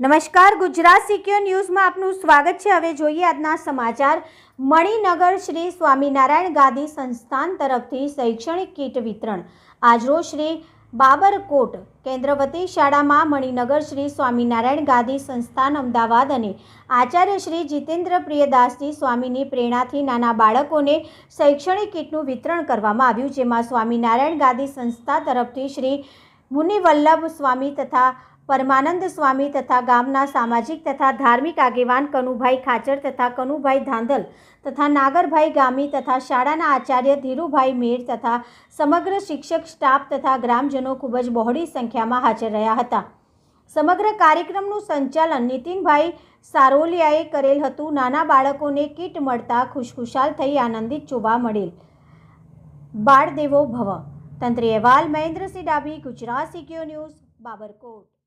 નમસ્કાર, ગુજરાત સિક્યોર ન્યૂઝમાં આપનું સ્વાગત છે. હવે જોઈએ આજના સમાચાર. મણિનગર શ્રી સ્વામિનારાયણ ગાદી સંસ્થાન તરફથી શૈક્ષણિક કીટ વિતરણ. આજરોજ શ્રી બાબરકોટ કેન્દ્રવતી શાળામાં મણિનગર શ્રી સ્વામિનારાયણ ગાદી સંસ્થાન અમદાવાદ અને આચાર્ય શ્રી જીતેન્દ્ર પ્રિયદાસજી સ્વામીની પ્રેરણાથી નાના બાળકોને શૈક્ષણિક કીટનું વિતરણ કરવામાં આવ્યું, જેમાં સ્વામિનારાયણ ગાદી સંસ્થા તરફથી શ્રી મુનિવલ્લભ સ્વામી તથા પરમાનંદ સ્વામી તથા ગામના સામાજિક તથા ધાર્મિક આગેવાન કનુભાઈ ખાચર તથા કનુભાઈ ધાંધલ તથા નાગરભાઈ ગામી તથા શાળાના આચાર્ય ધીરુભાઈ મેર તથા સમગ્ર શિક્ષક સ્ટાફ તથા ગ્રામજનો ખૂબ જ બહોળી સંખ્યામાં હાજર રહ્યા હતા. સમગ્ર કાર્યક્રમનું સંચાલન નીતિનભાઈ સારોલિયાએ કરેલ હતું. નાના બાળકોને કીટ મળતા ખુશખુશાલ થઈ આનંદિત જોવા મળેલ. બાળદેવો ભવ. તંત્રી અહેવાલ, મહેન્દ્રસિંહ ડાભી, ગુજરાત સિક્યો ન્યૂઝ બાબરકોટ.